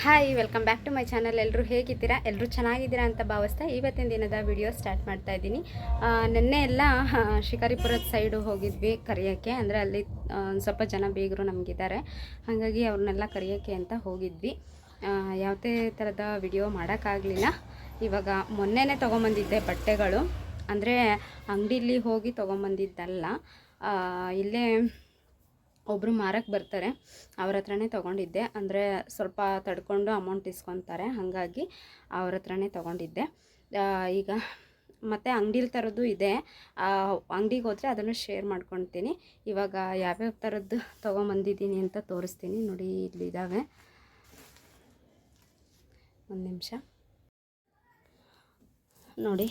Hi welcome back to my channel ಎಲ್ಲರೂ ಹೇಗಿದ್ದೀರಾ? ಎಲ್ಲರೂ ಚೆನ್ನಾಗಿದ್ದೀರಾ ಅಂತ ಭಾವಿಸ್ತಾ ಇವತ್ತಿನ ದಿನದ ವಿಡಿಯೋ ಸ್ಟಾರ್ಟ್ ಮಾಡ್ತಾ ಇದ್ದೀನಿ. ನಿನ್ನೆ ಎಲ್ಲ ಶಿಕಾರಿಪುರದ ಸೈಡು ಹೋಗಿದ್ವಿ ಕರೆಯೋಕ್ಕೆ. ಅಂದರೆ ಅಲ್ಲಿ ಒಂದು ಸ್ವಲ್ಪ ಜನ ಬೇಗರು ನಮಗಿದ್ದಾರೆ. ಹಾಗಾಗಿ ಅವ್ರನ್ನೆಲ್ಲ ಕರೆಯೋಕ್ಕೆ ಅಂತ ಹೋಗಿದ್ವಿ. ಯಾವುದೇ ಥರದ ವಿಡಿಯೋ ಮಾಡೋಕ್ಕಾಗಲಿಲ್ಲ. ಇವಾಗ ಮೊನ್ನೆನೇ ತೊಗೊಂಬಂದಿದ್ದೆ ಬಟ್ಟೆಗಳು. ಅಂದರೆ ಅಂಗಡಿಲಿ ಹೋಗಿ ತೊಗೊಂಬಂದಿದ್ದಲ್ಲ. ಇಲ್ಲೇ ಒಬ್ಬರು ಮಾರಕ್ಕೆ ಬರ್ತಾರೆ. ಅವ್ರ ಹತ್ರನೇ ತೊಗೊಂಡಿದ್ದೆ. ಅಂದರೆ ಸ್ವಲ್ಪ ತಡ್ಕೊಂಡು ಅಮೌಂಟ್ ಇಸ್ಕೊತಾರೆ. ಹಾಗಾಗಿ ಅವ್ರ ಹತ್ರನೇ ತೊಗೊಂಡಿದ್ದೆ. ಈಗ ಮತ್ತು ಅಂಗಡೀಲಿ ಥರದ್ದು ಇದೆ. ಅಂಗಡಿಗೆ ಹೋದರೆ ಅದನ್ನು ಶೇರ್ ಮಾಡ್ಕೊತೀನಿ. ಇವಾಗ ಯಾವ್ಯಾವ ಥರದ್ದು ತೊಗೊಂಬಂದಿದ್ದೀನಿ ಅಂತ ತೋರಿಸ್ತೀನಿ. ನೋಡಿ ಇಲ್ಲಿದ್ದಾವೆ ಒಂದು ನಿಮಿಷ. ನೋಡಿ,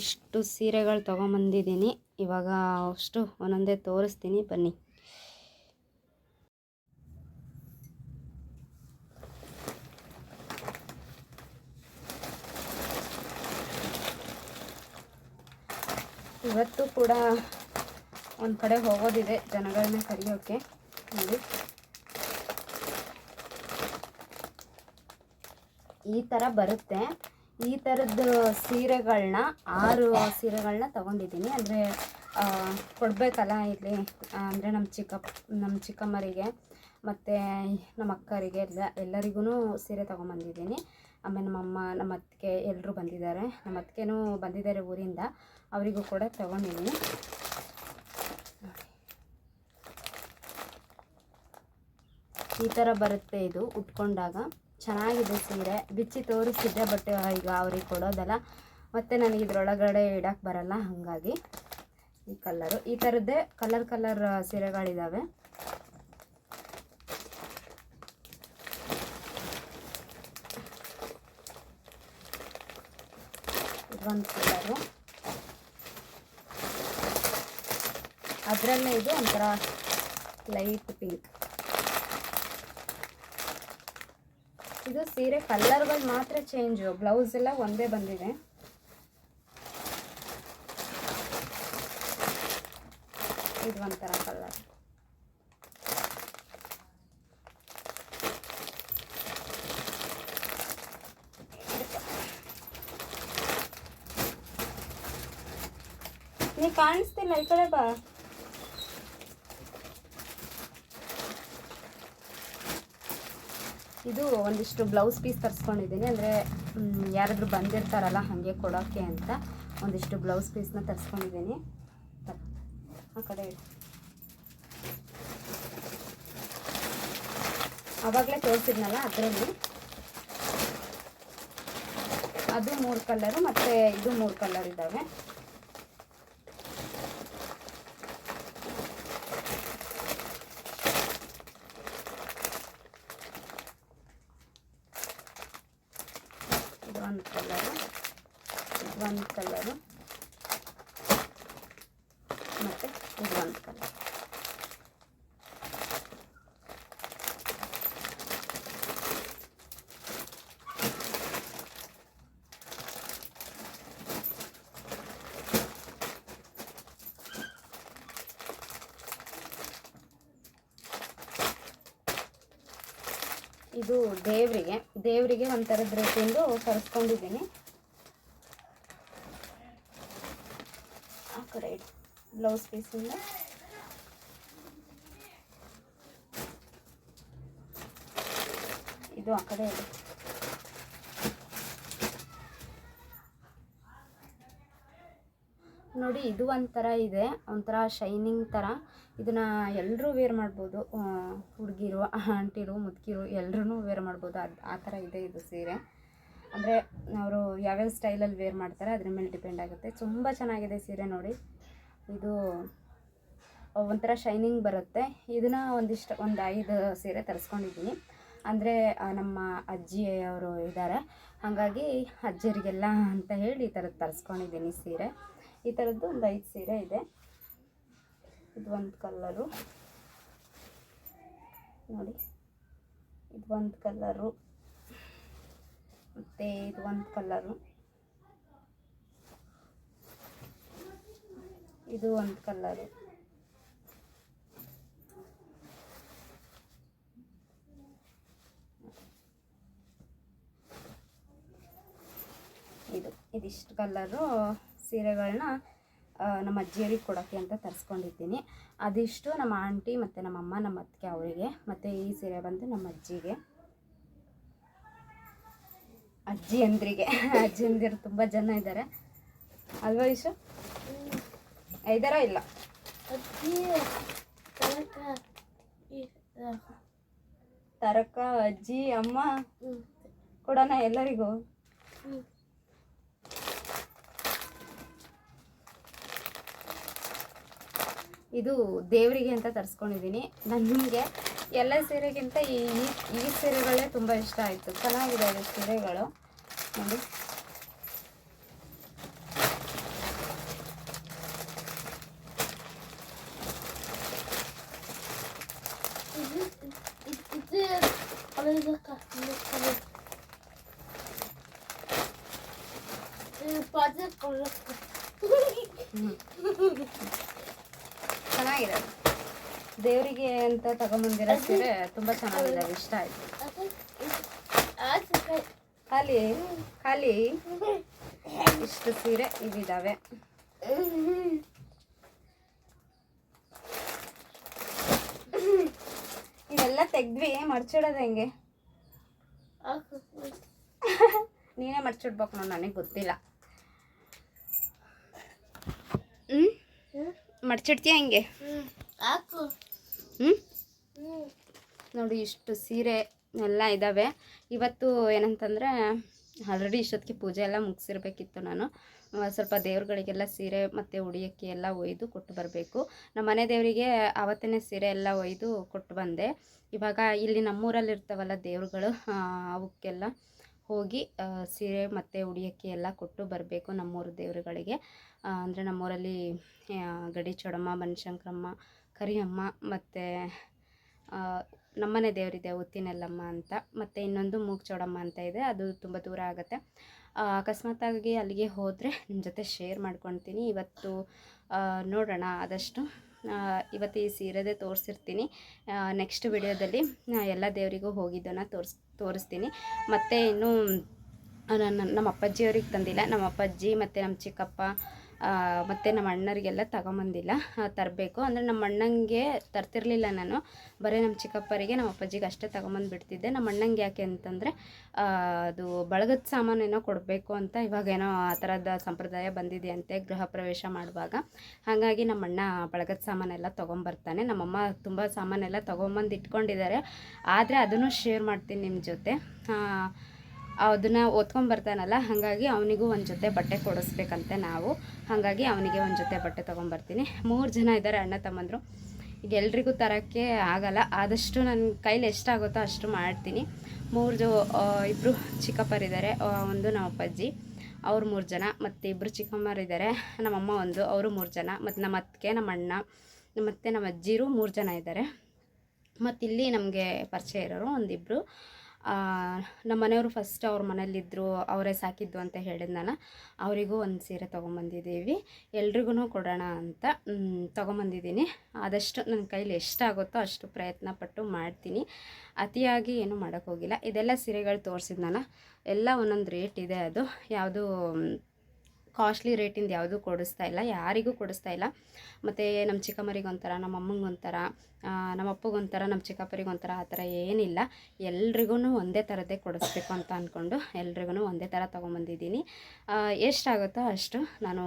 ಇಷ್ಟು ಸೀರೆಗಳು ತೊಗೊಂಬಂದಿದ್ದೀನಿ. ಇವಾಗ ಅಷ್ಟು ಒಂದೊಂದೇ ತೋರಿಸ್ತೀನಿ. ಬನ್ನಿ. ಇವತ್ತು ಕೂಡ ಒಂದು ಕಡೆ ಹೋಗೋದಿದೆ ಜನಗಳನ್ನ ಕರೆಯೋಕ್ಕೆ ನೋಡಿ. ಈ ಥರ ಬರುತ್ತೆ. ಈ ಥರದ್ದು ಸೀರೆಗಳನ್ನ ಆರು ಸೀರೆಗಳನ್ನ ತೊಗೊಂಡಿದ್ದೀನಿ. ಅಂದರೆ ಕೊಡಬೇಕಲ್ಲ ಇಲ್ಲಿ, ಅಂದರೆ ನಮ್ಮ ಚಿಕ್ಕಪ್ಪ ನಮ್ಮ ಚಿಕ್ಕಮ್ಮರಿಗೆ, ಮತ್ತು ನಮ್ಮ ಅಕ್ಕರಿಗೆ, ಎಲ್ಲ ಎಲ್ಲರಿಗೂ ಸೀರೆ ತೊಗೊಂಬಂದಿದ್ದೀನಿ. ಆಮೇಲೆ ನಮ್ಮಮ್ಮ ನಮ್ಮ ಅತ್ತಿಗೆ ಎಲ್ಲರೂ ಬಂದಿದ್ದಾರೆ. ನಮ್ಮ ಅತ್ತಿಗೆನೂ ಬಂದಿದ್ದಾರೆ ಊರಿಂದ. ಅವರಿಗೂ ಕೂಡ ತಗೊಂಡಿದ್ದೀನಿ ಈ ಥರ ಬರುತ್ತೆ ಇದು ಉಟ್ಕೊಂಡಾಗ. ಚೆನ್ನಾಗಿದೆ ಸೀರೆ. ಬಿಚ್ಚಿ ತೋರಿಸ್ತಿದ್ದೆ ಬಟ್ ಈಗ ಅವ್ರಿಗೆ ಕೊಡೋದಲ್ಲ. ಮತ್ತು ನನಗೆ ಇದ್ರೊಳಗಡೆ ಇಡಕ್ಕೆ ಬರಲ್ಲ, ಹಾಗಾಗಿ ಈ ಕಲ್ಲರು ಈ ಥರದ್ದೇ ಕಲರ್ ಕಲರ್ ಸೀರೆಗಳಿದ್ದಾವೆ ಇದೊಂದು ಕಲರು ಅದರಲ್ಲೇ ಇದು ಒಂಥರ ಲೈಟ್ ಪಿಂಕ್. ಇದು ಸೀರೆ ಕಲರ್ಗಳು ಮಾತ್ರ ಚೇಂಜು ಬ್ಲೌಸ್ ಎಲ್ಲ ಒಂದೇ ಬಂದಿದೆ. ಇದು ಒಂಥರ ಕಲರ್ ನೀ ಕಾಣಿಸ್ತಿಲ್ಲ ಈ ಕಡೆ ಬಾ. ಇದು ಒಂದಿಷ್ಟು ಬ್ಲೌಸ್ ಪೀಸ್ ತರಿಸ್ಕೊಂಡಿದ್ದೀನಿ. ಅಂದರೆ ಯಾರಾದರೂ ಬಂದಿರ್ತಾರಲ್ಲ, ಹಾಗೆ ಕೊಡೋಕ್ಕೆ ಅಂತ ಒಂದಿಷ್ಟು ಬ್ಲೌಸ್ ಪೀಸ್ನ ತರಿಸ್ಕೊಂಡಿದ್ದೀನಿ. ಆ ಕಡೆ. ಆವಾಗಲೇ ತೋರಿಸಿದ್ನಲ್ಲ ಅದರಲ್ಲಿ. ಅದು ಮೂರು ಕಲ್ಲರು ಮತ್ತು ಇದು ಮೂರು ಕಲರ್ ಇದ್ದಾವೆ ಇದೊಂದು ಕಲರು ಇದೊಂದು ಕಲರು ಮತ್ತು ಒಂದು ಕಲರ್ ಇದು ದೇವರಿಗೆ ದೇವರಿಗೆ ಒಂಥರ ತರಿಸ್ಕೊಂಡಿದ್ದೀನಿ. ಆ ಕಡೆ ಇಡು ಬ್ಲೌಸ್ ಪೀಸಿಂದ ಇದು ಆ ಕಡೆ ಇದೆ ನೋಡಿ, ಇದು ಒಂಥರ ಇದೆ. ಒಂಥರ ಶೈನಿಂಗ್ ಥರ ಇದನ್ನ ಎಲ್ಲರೂ ವೇರ್ ಮಾಡ್ಬೋದು. ಹುಡುಗಿರು, ಆಂಟಿರು, ಮುದುಕಿರು ಎಲ್ಲರೂ ವೇರ್ ಮಾಡ್ಬೋದು. ಅದು ಆ ಥರ ಇದೆ ಇದು ಸೀರೆ. ಅಂದರೆ, ಅವರು ಯಾವ್ಯಾವ ಸ್ಟೈಲಲ್ಲಿ ವೇರ್ ಮಾಡ್ತಾರೆ, ಅದ್ರ ಮೇಲೆ ಡಿಪೆಂಡ್ ಆಗುತ್ತೆ. ತುಂಬ ಚೆನ್ನಾಗಿದೆ ಸೀರೆ ನೋಡಿ. ಇದು ಒಂಥರ ಶೈನಿಂಗ್ ಬರುತ್ತೆ. ಇದನ್ನು ಒಂದಿಷ್ಟು, ಒಂದು ಐದು ಸೀರೆ ತರಿಸ್ಕೊಂಡಿದ್ದೀನಿ ಅಂದರೆ ನಮ್ಮ ಅಜ್ಜಿ ಅವರು ಇದ್ದಾರೆ ಹಾಗಾಗಿ ಅಜ್ಜಿಯರಿಗೆಲ್ಲ ಅಂತ ಹೇಳಿ ಈ ಥರದ್ದು ತರಿಸ್ಕೊಂಡಿದ್ದೀನಿ ಸೀರೆ. ಈ ಥರದ್ದು ಒಂದು ಐದು ಸೀರೆ ಇದೆ. ಇದು ಒಂದು ಕಲ್ಲರು. ನೋಡಿ. ಇದು ಒಂದು ಕಲ್ಲರು. ಮತ್ತು ಇದು ಒಂದು ಕಲ್ಲರು. ಇದು ಒಂದು ಕಲ್ಲರು ಇದು. ಇದಿಷ್ಟು ಕಲ್ಲರು ಸೀರೆಗಳನ್ನ ನಮ್ಮ ಅಜ್ಜಿಯರಿಗೆ ಕೊಡೋಕ್ಕೆ ಅಂತ ತರಿಸ್ಕೊಂಡಿದ್ದೀನಿ. ಅದಿಷ್ಟು ನಮ್ಮ ಆಂಟಿ ಮತ್ತು ನಮ್ಮಮ್ಮ ನಮ್ಮ ಅತ್ತಿಗೆ ಅವಳಿಗೆ ಮತ್ತು ಈ ಸೀರೆ ಬಂದು ನಮ್ಮ ಅಜ್ಜಿಗೆ. ಅಜ್ಜಿ ಅಂದ್ರಿಗೆ. ಅಜ್ಜಿ ಅಂದಿರು ತುಂಬ ಜನ ಇದ್ದಾರೆ ಅಲ್ವಾ ಇಶು ಐದಾರ ಇಲ್ಲ. ತರಕ ಅಜ್ಜಿ ಅಮ್ಮ ಕೊಡೋಣ ಎಲ್ಲರಿಗೂ. ಇದು ದೇವರಿಗೆ ಅಂತ ತರಿಸ್ಕೊಂಡಿದ್ದೀನಿ. ನನಗೆ ಎಲ್ಲ ಸೀರೆಗಿಂತ ಈ ಈ- ಸೀರೆಗಳೇ ತುಂಬ ಇಷ್ಟ ಆಯಿತು. ಚೆನ್ನಾಗಿದೆ ಸೀರೆಗಳು. ನೋಡಿ. ಚೆನ್ನಾಗಿದೆ. ದೇವರಿಗೆ ಅಂತ ತಗೊಂಬಂದಿರೋ ಸೀರೆ ತುಂಬ ಚೆನ್ನಾಗಿದೆ ಇಷ್ಟ ಆಯಿತು. ಖಾಲಿ ಖಾಲಿ. ಇಷ್ಟು ಸೀರೆ ಇವಿದ್ದಾವೆ ಇವೆಲ್ಲ ತೆಗ್ದ್ವಿ ಮರ್ಚಿಡೋದು ಹೆಂಗೆ? ನೀನೇ ಮಡ್ಚಿಡ್ಬೇಕು ನೋಡಿ ನನಗೆ ಗೊತ್ತಿಲ್ಲ ಹ್ಞೂ ಮಡ್ಚಿಡ್ತೀಯ ಹೆಂಗೆ? ಹ್ಞೂ ನೋಡಿ ಇಷ್ಟು ಸೀರೆ ಎಲ್ಲ ಇದ್ದಾವೆ ಇವತ್ತು ಏನಂತಂದರೆ ಆಲ್ರೆಡಿ ಇಷ್ಟೊತ್ತಿಗೆ ಪೂಜೆ ಎಲ್ಲ ಮುಗಿಸಿರ್ಬೇಕಿತ್ತು ನಾನು. ಸ್ವಲ್ಪ ದೇವ್ರುಗಳಿಗೆಲ್ಲ ಸೀರೆ ಮತ್ತು ಉಡಿಯಕ್ಕೆ ಎಲ್ಲ ಒಯ್ದು ಕೊಟ್ಟು ಬರಬೇಕು. ನಮ್ಮ ಮನೆ ದೇವರಿಗೆ ಆವತ್ತನೇ ಸೀರೆ ಎಲ್ಲ ಒಯ್ದು ಕೊಟ್ಟು ಬಂದೆ. ಇವಾಗ ಇಲ್ಲಿ ನಮ್ಮೂರಲ್ಲಿ ಇರ್ತಾವಲ್ಲ ದೇವ್ರುಗಳು ಅವಕ್ಕೆಲ್ಲ ಹೋಗಿ ಸೀರೆ ಮತ್ತು ಉಡಿಯಕ್ಕೆ ಎಲ್ಲ ಕೊಟ್ಟು ಬರಬೇಕು ನಮ್ಮೂರು ದೇವರುಗಳಿಗೆ. ಅಂದರೆ ನಮ್ಮೂರಲ್ಲಿ ಗಡಿ ಚೊಡಮ್ಮ, ಬನಶಂಕರಮ್ಮ, ಕರಿಯಮ್ಮ ಮತ್ತು ನಮ್ಮನೆ ದೇವರಿದೆ ಉತ್ತಿನೆಲ್ಲಮ್ಮ ಅಂತ. ಮತ್ತು ಇನ್ನೊಂದು ಮೂಗ್ ಚೌಡಮ್ಮ ಅಂತ ಇದೆ, ಅದು ತುಂಬ ದೂರ ಆಗುತ್ತೆ. ಅಕಸ್ಮಾತಾಗಿ ಅಲ್ಲಿಗೆ ಹೋದರೆ ನಿಮ್ಮ ಜೊತೆ ಶೇರ್ ಮಾಡ್ಕೊತೀನಿ. ಇವತ್ತು ನೋಡೋಣ ಆದಷ್ಟು. ಇವತ್ತು ಈ ಸೀರೆದೇ ತೋರಿಸಿರ್ತೀನಿ. ನೆಕ್ಸ್ಟ್ ವಿಡಿಯೋದಲ್ಲಿ ಎಲ್ಲ ದೇವರಿಗೂ ಹೋಗಿದ್ದನ್ನು ತೋರಿಸ್, ತೋರಿಸ್ತೀನಿ. ಮತ್ತು ಇನ್ನೂ ನನ್ನ, ನಮ್ಮ ಅಪ್ಪಾಜಿಯವ್ರಿಗೆ ತಂದಿಲ್ಲ. ನಮ್ಮ ಅಪ್ಪಾಜಿ ಮತ್ತು ನಮ್ಮ ಚಿಕ್ಕಪ್ಪ ಮತ್ತು ನಮ್ಮ ಅಣ್ಣರಿಗೆಲ್ಲ ತಗೊಂಬಂದಿಲ್ಲ ತರಬೇಕು. ಅಂದರೆ ನಮ್ಮ ಅಣ್ಣಂಗೆ ತರ್ತಿರಲಿಲ್ಲ ನಾನು. ಬರೀ ನಮ್ಮ ಚಿಕ್ಕಪ್ಪರಿಗೆ ನಮ್ಮ ಅಪ್ಪಾಜಿಗೆ ಅಷ್ಟೇ ತಗೊಂಬಂದು ಬಿಡ್ತಿದ್ದೆ. ನಮ್ಮ ಅಣ್ಣಂಗೆ ಯಾಕೆ ಅಂತಂದರೆ ಅದು ಬಳಗದ ಸಾಮಾನೇನೋ ಕೊಡಬೇಕು ಅಂತ ಇವಾಗೇನೋ ಆ ಥರದ ಸಂಪ್ರದಾಯ ಬಂದಿದೆಯಂತೆ ಗೃಹ ಪ್ರವೇಶ ಮಾಡುವಾಗ. ಹಾಗಾಗಿ ನಮ್ಮ ಅಣ್ಣ ಬಳಗದ ಸಾಮಾನೆಲ್ಲ ತೊಗೊಂಬರ್ತಾನೆ. ನಮ್ಮಮ್ಮ ತುಂಬ ಸಾಮಾನೆಲ್ಲ ತೊಗೊಂಬಂದು ಇಟ್ಕೊಂಡಿದ್ದಾರೆ. ಆದರೆ ಅದನ್ನು ಶೇರ್ ಮಾಡ್ತೀನಿ ನಿಮ್ಮ ಜೊತೆ. ಅದನ್ನು ಓದ್ಕೊಂಬರ್ತಾನಲ್ಲ ಹಾಗಾಗಿ ಅವನಿಗೂ ಒಂದು ಜೊತೆ ಬಟ್ಟೆ ಕೊಡಿಸ್ಬೇಕಂತೆ ನಾವು. ಹಾಗಾಗಿ ಅವನಿಗೆ ಒಂದು ಜೊತೆ ಬಟ್ಟೆ ತೊಗೊಂಬರ್ತೀನಿ ಮೂರು ಜನ ಇದ್ದಾರೆ ಅಣ್ಣ ತಮ್ಮಂದರು. ಈಗ ಎಲ್ರಿಗೂ ತರೋಕ್ಕೆ ಆಗಲ್ಲ. ಆದಷ್ಟು ನನ್ನ ಕೈಲಿ ಎಷ್ಟಾಗುತ್ತೋ ಅಷ್ಟು ಮಾಡ್ತೀನಿ. ಮೂರು ಜೊ ಇಬ್ಬರು ಚಿಕ್ಕಪ್ಪರಿದ್ದಾರೆ ಒಂದು ನಮ್ಮ ಅಪ್ಪಾಜಿ, ಅವ್ರು ಮೂರು ಜನ. ಮತ್ತು ಇಬ್ಬರು ಚಿಕ್ಕಮ್ಮರಿದ್ದಾರೆ ನಮ್ಮಮ್ಮ ಒಂದು, ಅವರು ಮೂರು ಜನ. ಮತ್ತು ನಮ್ಮ ಅತ್ತಿಗೆ, ನಮ್ಮ ಅಣ್ಣ, ಮತ್ತು ನಮ್ಮ ಅಜ್ಜಿರು ಮೂರು ಜನ ಇದ್ದಾರೆ ಮತ್ತು ಇಲ್ಲಿ ನಮಗೆ ಪರಿಚಯ ಇರೋರು ಒಂದಿಬ್ಬರು ನಮ್ಮ ಮನೆಯವರು ಫಸ್ಟ್ ಅವ್ರ ಮನೇಲಿದ್ದರು ಅವರೇ ಸಾಕಿದ್ದು ಅಂತ ಹೇಳಿದ್ ನಾನು. ಅವರಿಗೂ ಒಂದು ಸೀರೆ ತೊಗೊಂಬಂದಿದ್ದೀವಿ. ಎಲ್ರಿಗೂ ಕೊಡೋಣ ಅಂತ ತೊಗೊಂಬಂದಿದ್ದೀನಿ. ಆದಷ್ಟು ನನ್ನ ಕೈಲಿ ಎಷ್ಟಾಗುತ್ತೋ ಅಷ್ಟು ಪ್ರಯತ್ನ ಪಟ್ಟು ಮಾಡ್ತೀನಿ. ಅತಿಯಾಗಿ ಏನೂ ಮಾಡೋಕ್ಕೋಗಿಲ್ಲ ಇದೆಲ್ಲ ಸೀರೆಗಳು ತೋರಿಸಿದ್ ನಾನು. ಎಲ್ಲ ಒಂದೊಂದು ರೇಟ್ ಇದೆ ಅದು. ಯಾವುದು ಕಾಸ್ಟ್ಲಿ ರೇಟಿಂದ ಯಾವುದೂ ಕೊಡಿಸ್ತಾ ಇಲ್ಲ, ಯಾರಿಗೂ ಕೊಡಿಸ್ತಾ ಇಲ್ಲ. ಮತ್ತು ನಮ್ಮ ಚಿಕ್ಕಮ್ಮರಿಗೊಂಥರ ನಮ್ಮ ಅಮ್ಮಂಗೊಂಥರ ನಮ್ಮ ಅಪ್ಪಗೊಂಥರ ನಮ್ಮ ಚಿಕ್ಕಪ್ಪರಿಗೊಂಥರ ಆ ಥರ ಏನಿಲ್ಲ. ಎಲ್ರಿಗೂ ಒಂದೇ ಥರದ್ದೇ ಕೊಡಿಸ್ಬೇಕು ಅಂತ ಅಂದ್ಕೊಂಡು ಎಲ್ರಿಗೂ ಒಂದೇ ಥರ ತೊಗೊಂಬಂದಿದ್ದೀನಿ ಎಷ್ಟಾಗುತ್ತೋ ಅಷ್ಟು ನಾನು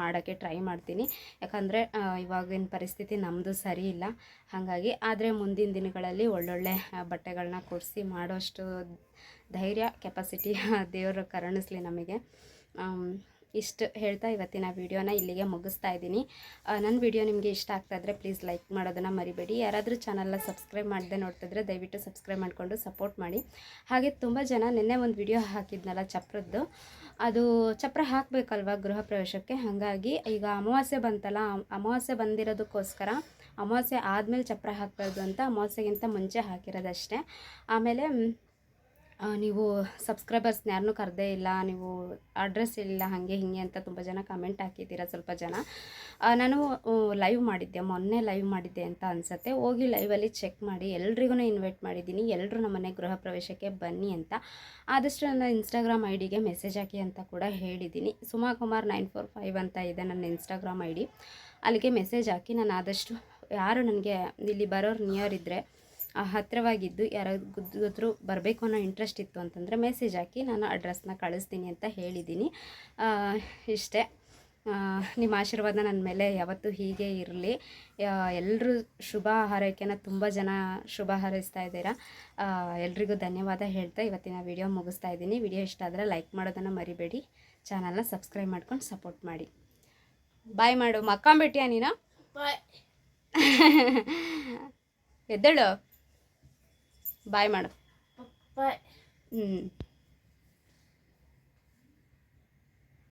ಮಾಡೋಕ್ಕೆ ಟ್ರೈ ಮಾಡ್ತೀನಿ. ಯಾಕಂದರೆ ಇವಾಗಿನ ಪರಿಸ್ಥಿತಿ ನಮ್ಮದು ಸರಿ ಇಲ್ಲ. ಹಾಗಾಗಿ ಆದರೆ ಮುಂದಿನ ದಿನಗಳಲ್ಲಿ ಒಳ್ಳೊಳ್ಳೆ ಬಟ್ಟೆಗಳನ್ನ ಕೊಡಿಸಿ ಮಾಡೋಷ್ಟು ಧೈರ್ಯ, ಕೆಪಾಸಿಟಿ ದೇವರು ಕರುಣಿಸ್ಲಿ ನಮಗೆ. ಇಷ್ಟು ಹೇಳ್ತಾ ಇವತ್ತಿನ ವಿಡಿಯೋನ ಇಲ್ಲಿಗೆ ಮುಗಿಸ್ತಾ ಇದ್ದೀನಿ. ನನ್ನ ವಿಡಿಯೋ ನಿಮಗೆ ಇಷ್ಟ ಆಗ್ತಾ ಇದ್ದರೆ ಪ್ಲೀಸ್ ಲೈಕ್ ಮಾಡೋದನ್ನು ಮರಿಬೇಡಿ. ಯಾರಾದರೂ ಚಾನಲ್ನ ಸಬ್ಸ್ಕ್ರೈಬ್ ಮಾಡದೆ ನೋಡ್ತಿದ್ರೆ ದಯವಿಟ್ಟು ಸಬ್ಸ್ಕ್ರೈಬ್ ಮಾಡಿಕೊಂಡು ಸಪೋರ್ಟ್ ಮಾಡಿ. ಹಾಗೆ ತುಂಬ ಜನ ನಿನ್ನೆ ಒಂದು ವಿಡಿಯೋ ಹಾಕಿದ್ನಲ್ಲ ಚಪ್ರದ್ದು. ಅದು ಚಪ್ರ ಹಾಕಬೇಕಲ್ವ ಗೃಹ ಪ್ರವೇಶಕ್ಕೆ? ಹಾಗಾಗಿ ಈಗ ಅಮಾವಾಸ್ಯೆ ಬಂತಲ್ಲ ಅಮ್- ಅಮಾವಾಸ್ಯೆ ಬಂದಿರೋದಕ್ಕೋಸ್ಕರ ಅಮಾವಾಸ್ಯೆ ಆದಮೇಲೆ ಚಪ್ರ ಹಾಕಬಾರ್ದು ಅಂತ ಅಮಾವಾಸ್ಯೆಗಿಂತ ಮುಂಚೆ ಹಾಕಿರೋದಷ್ಟೇ. ಆಮೇಲೆ ನೀವು ಸಬ್ಸ್ಕ್ರೈಬರ್ಸ್ನ ಯಾರನ್ನೂ ಕರೆದೇ ಇಲ್ಲ, ನೀವು ಅಡ್ರೆಸ್ ಇಲ್ಲ, ಹಾಗೆ ಹೀಗೆ ಅಂತ ತುಂಬ ಜನ ಕಮೆಂಟ್ ಹಾಕಿದ್ದೀರಾ ಸ್ವಲ್ಪ ಜನ. ನಾನು ಲೈವ್ ಮಾಡಿದ್ದೆ, ಮೊನ್ನೆ ಲೈವ್ ಮಾಡಿದ್ದೆ ಅಂತ ಅನಿಸುತ್ತೆ. ಹೋಗಿ ಲೈವಲ್ಲಿ ಚೆಕ್ ಮಾಡಿ, ಎಲ್ರಿಗೂ ಇನ್ವೈಟ್ ಮಾಡಿದ್ದೀನಿ ಎಲ್ಲರೂ ನಮ್ಮನೆ ಗೃಹ ಪ್ರವೇಶಕ್ಕೆ ಬನ್ನಿ ಅಂತ. ಆದಷ್ಟು ನನ್ನ ಇನ್ಸ್ಟಾಗ್ರಾಮ್ ಐ ಡಿಗೆ ಮೆಸೇಜ್ ಹಾಕಿ ಅಂತ ಕೂಡ ಹೇಳಿದ್ದೀನಿ. Suma Kumar nine four five ಅಂತ ಇದೆ ನನ್ನ ಇನ್ಸ್ಟಾಗ್ರಾಮ್ ಐ ಡಿ ಅಲ್ಲಿಗೆ ಮೆಸೇಜ್ ಹಾಕಿ, ನಾನು ಆದಷ್ಟು ಯಾರು ನನಗೆ ಇಲ್ಲಿ ಬರೋರು ನಿಯರ್ ಇದ್ದರೆ ಹತ್ತಿರವಾಗಿದ್ದು ಯಾರಾದ್ರೂ ಬರಬೇಕು ಅನ್ನೋ ಇಂಟ್ರೆಸ್ಟ್ ಇತ್ತು ಅಂತಂದರೆ ಮೆಸೇಜ್ ಹಾಕಿ ನಾನು ಅಡ್ರೆಸ್ನ ಕಳಿಸ್ತೀನಿ ಅಂತ ಹೇಳಿದ್ದೀನಿ. ಇಷ್ಟೇ. ನಿಮ್ಮ ಆಶೀರ್ವಾದ ನನ್ನ ಮೇಲೆ ಯಾವತ್ತೂ ಹೀಗೆ ಇರಲಿ. ಎಲ್ಲರೂ ಶುಭ ಹಾರೈಕೆನ ತುಂಬ ಜನ ಶುಭ ಹಾರೈಸ್ತಾ ಇದ್ದೀರಾ. ಎಲ್ರಿಗೂ ಧನ್ಯವಾದ ಹೇಳ್ತಾ ಇವತ್ತಿನ ವಿಡಿಯೋ ಮುಗಿಸ್ತಾ ಇದ್ದೀನಿ. ವಿಡಿಯೋ ಇಷ್ಟ ಆದರೆ ಲೈಕ್ ಮಾಡೋದನ್ನು ಮರಿಬೇಡಿ. ಚಾನಲ್ನ ಸಬ್ಸ್ಕ್ರೈಬ್ ಮಾಡ್ಕೊಂಡು ಸಪೋರ್ಟ್ ಮಾಡಿ. ಬಾಯ್ ಮಾಡು. ಮಕ್ಕೊಂಬಿಟ್ಟಿಯಾ ನೀನು? ಬಾಯ್ ಎದ್ದೇಳು. ಬಾಯ್ ಮಾಡು. ಬಾಯ್. ಹ್ಞೂ